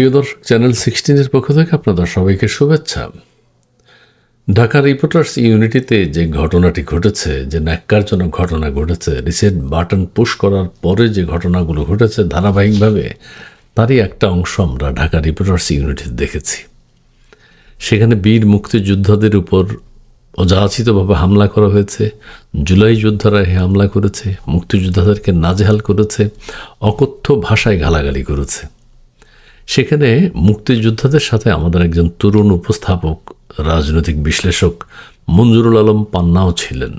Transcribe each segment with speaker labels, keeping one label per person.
Speaker 1: প্রিয় দর্শক চ্যানেল সিক্সটিনের পক্ষ থেকে আপনাদের সবাইকে শুভেচ্ছা। ঢাকা রিপোর্টার্স ইউনিটিতে যে ঘটনাটি ঘটেছে, যে ন্যাক্কারজনক ঘটনা ঘটেছে রিসেট বাটন পুশ করার পরে যে ঘটনাগুলো ঘটেছে ধারাবাহিকভাবে, তারই একটা অংশ আমরা ঢাকা রিপোর্টার্স ইউনিটিতে দেখেছি। সেখানে বীর মুক্তিযোদ্ধাদের উপর অযাচিতভাবে হামলা করা হয়েছে, জুলাই যোদ্ধারা এই হামলা করেছে, মুক্তিযোদ্ধাদেরকে নাজেহাল করেছে, অকথ্য ভাষায় গালাগালি করেছে। সেখানে মুক্তিযোদ্ধাদের সাথে আমাদের একজন তরুণ উপস্থাপক, রাজনৈতিক বিশ্লেষক মঞ্জুরুল আলম পান্নাও ছিলেন।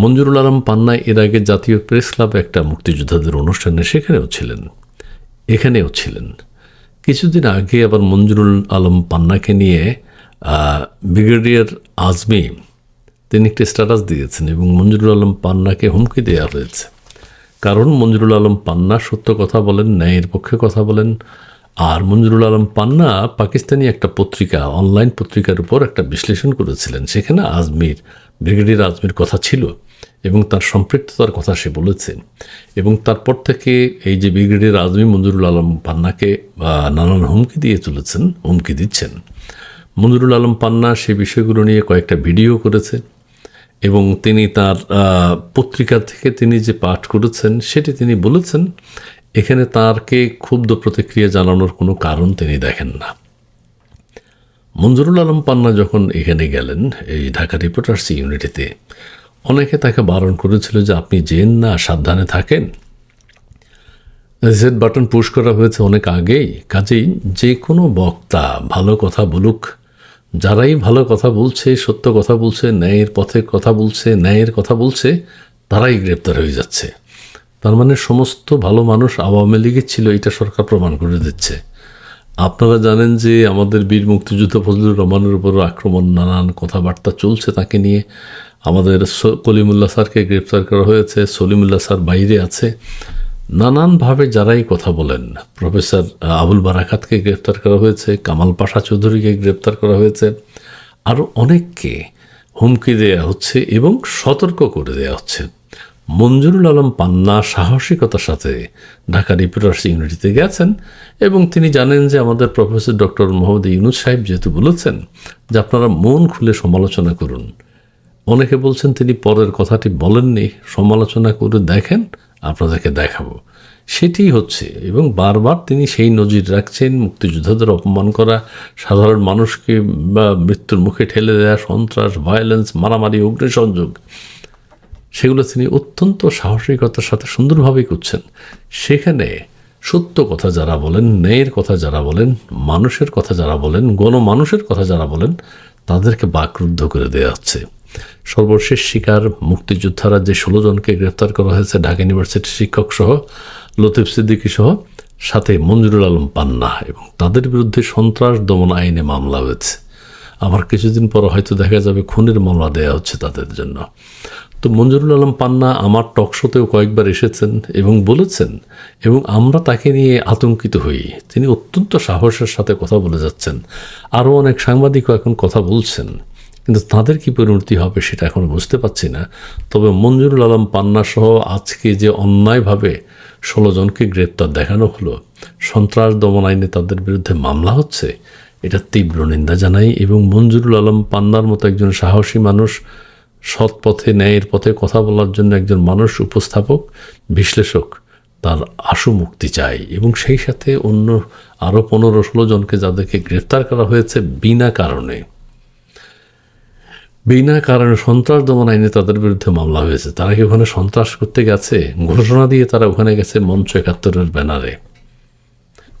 Speaker 1: মঞ্জুরুল আলম পান্না এর আগে জাতীয় প্রেস ক্লাবে একটা মুক্তিযোদ্ধাদের অনুষ্ঠানে সেখানেও ছিলেন, এখানেও ছিলেন। কিছুদিন আগে আবার মঞ্জুরুল আলম পান্নাকে নিয়ে ব্রিগেডিয়ার আজমি তিনি একটি স্ট্যাটাস দিয়েছেন এবং মঞ্জুরুল আলম পান্নাকে হুমকি দেওয়া হয়েছে। কারণ মঞ্জুরুল আলম পান্না সত্য কথা বলেন, ন্যায়ের পক্ষে কথা বলেন আর মঞ্জুরুল আলম পান্না পাকিস্তানি একটা পত্রিকা অনলাইন পত্রিকার উপর একটা বিশ্লেষণ করেছিলেন। সেখানে আজমির, ব্রিগেডিয়ার আজমির কথা ছিল এবং তার সম্পৃক্ততার কথা সে বলেছে। এবং তারপর থেকে এই যে ব্রিগেডিয়ার আজমি মঞ্জুরুল আলম পান্নাকে নানান হুমকি দিয়ে চলেছেন, হুমকি দিচ্ছেন। মঞ্জুরুল আলম পান্না সে বিষয়গুলো নিয়ে কয়েকটা ভিডিও করেছে এবং তিনি তার পত্রিকা থেকে তিনি যে পাঠ করেছেন, সেটি তিনি বলেছেন এখানে তারকে ক্ষুব্ধ প্রতিক্রিয়া জানানোর কোনো কারণ তিনি দেখেন না। মঞ্জুরুল আলম পান্না যখন এখানে গেলেন, এই ঢাকা রিপোর্টার্স ইউনিটিতে, অনেকে তাকে বারণ করেছিল যে আপনি যেন না, সাবধানে থাকেন। রিসেট বাটন পুশ করা হয়েছে অনেক আগেই। কাজেই যে কোনো বক্তা ভালো কথা বলুক, যারাই ভালো কথা বলছে, সত্য কথা বলছে, ন্যায়ের পথে কথা বলছে, ন্যায়ের কথা বলছে, তারাই গ্রেপ্তার হয়ে যাচ্ছে। তার মানে সমস্ত ভালো মানুষ আওয়ামী লীগের ছিল, এটা সরকার প্রমাণ করে দিচ্ছে। আপনারা জানেন যে আমাদের বীর মুক্তিযুদ্ধ ফজলুর রহমানের উপর আক্রমণ, নানান কথাবার্তা চলছে তাকে নিয়ে। আমাদের কলিমুল্লাহ স্যারকে গ্রেপ্তার করা হয়েছে সলিমুল্লাহ স্যার বাইরে আছে। নানানভাবে যারাই কথা বলেন, প্রফেসর আবুল বারাকাতকে গ্রেপ্তার করা হয়েছে, কামাল পাশা চৌধুরীকে গ্রেপ্তার করা হয়েছে আরও অনেককে হুমকি দেয়া হচ্ছে এবং সতর্ক করে দেয়া হচ্ছে। মঞ্জুরুল আলম পান্না সাহসিকতার সাথে ঢাকা রিপোর্টার্স ইউনিটিতে গেছেন এবং তিনি জানেন যে আমাদের প্রফেসর ডক্টর মোহাম্মদ ইউনুস সাহেব যেহেতু বলেছেন যে আপনারা মন খুলে সমালোচনা করুন। অনেকে বলছেন তিনি পরের কথাটি বলেননি, সমালোচনা করে দেখেন, আপনাদেরকে দেখাবো। সেটি হচ্ছে, এবং বারবার তিনি সেই নজির রাখছেন, মুক্তিযোদ্ধাদের অপমান করা, সাধারণ মানুষকে মৃত্যুর মুখে ঠেলে দেওয়া সন্ত্রাস ভায়োলেন্স মারামারি, অগ্নিসংযোগ। সেগুলো তিনি অত্যন্ত সাহসিকতার সাথে সুন্দরভাবেই করছেন সেখানে সত্য কথা যারা বলেন, ন্যায়ের কথা যারা বলেন, মানুষের কথা যারা বলেন গণমানুষের কথা যারা বলেন, তাদেরকে বাকরুদ্ধ করে দেওয়া হচ্ছে। সর্বশেষ শিকার মুক্তিযোদ্ধারা যে ষোলো জনকে গ্রেফতার করা হয়েছে, ঢাকা ইউনিভার্সিটির শিক্ষক সহ, লতিফ সিদ্দিকী সহ, সাথে মঞ্জুরুল আলম পান্না এবং তাদের বিরুদ্ধে সন্ত্রাস দমন আইনে মামলা হয়েছে। আবার কিছুদিন পর হয়তো দেখা যাবে খুনের মামলা দেওয়া হচ্ছে তাদের জন্য। তো মঞ্জুরুল আলম পান্না আমার টক শোতেও কয়েকবার এসেছেন এবং বলেছেন এবং আমরা তাকে নিয়ে আতঙ্কিত হই। তিনি অত্যন্ত সাহসের সাথে কথা বলে যাচ্ছেন। আরও অনেক সাংবাদিকও এখন কথা বলছেন। কিন্তু তাদের কী পরিণতি হবে সেটা এখন বুঝতে পারছি না। তবে মঞ্জুরুল আলম পান্না সহ আজকে যে অন্যায়ভাবে ষোলো জনকে গ্রেপ্তার দেখানো হলো, সন্ত্রাস দমন আইনে তাদের বিরুদ্ধে মামলা হচ্ছে, এটা তীব্র নিন্দা জানাই এবং মঞ্জুরুল আলম পান্নার মতো একজন সাহসী মানুষ সৎ পথে ন্যায়ের পথে কথা বলার জন্য একজন মানুষ উপস্থাপক, বিশ্লেষক, তার আশু মুক্তি চাই। এবং সেই সাথে অন্য আরও পনেরো ষোলো জনকে যাদেরকে গ্রেফতার করা হয়েছে বিনা কারণে। বিনা কারণে সন্ত্রাস দমন আইনে তাদের বিরুদ্ধে মামলা হয়েছে। তারা কি ওখানে সন্ত্রাস করতে গেছে? ঘোষণা দিয়ে তারা ওখানে গেছে মঞ্চ একাত্তরের ব্যানারে।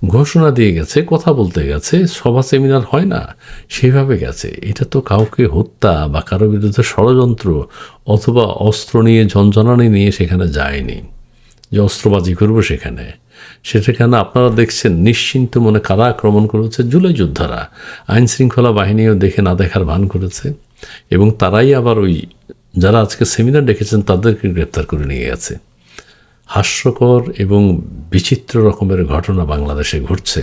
Speaker 1: ঘোষণা দিয়ে গেছে, কথা বলতে গেছে, সভা সেমিনার হয় না, সেভাবে গেছে। এটা তো কাউকে হত্যা বা কারও বিরুদ্ধে ষড়যন্ত্র অথবা অস্ত্র নিয়ে ঝনঝনানি নিয়ে সেখানে যায়নি। যে অস্ত্রবাজি করব সেখানে। সেখানে আপনারা দেখছেন, নিশ্চিন্ত মনে কারা আক্রমণ করেছে, জুলাই যোদ্ধারা। আইন শৃঙ্খলা বাহিনীও দেখে না দেখার ভান করেছে। এবং তারাই আবার ওই, যারা আজকে সেমিনার ডেকেছেন, তাদেরকে গ্রেপ্তার করে নিয়ে গেছে। হাস্যকর এবং বিচিত্র রকমের ঘটনা বাংলাদেশে ঘটছে।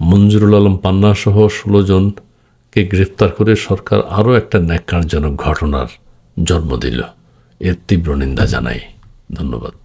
Speaker 1: মঞ্জুরুল আলম পান্না সহ ষোলো জনকে গ্রেপ্তার করে সরকার আরও একটা ন্যাক্কারজনক ঘটনার জন্ম দিল। এর তীব্র নিন্দা জানাই। ধন্যবাদ।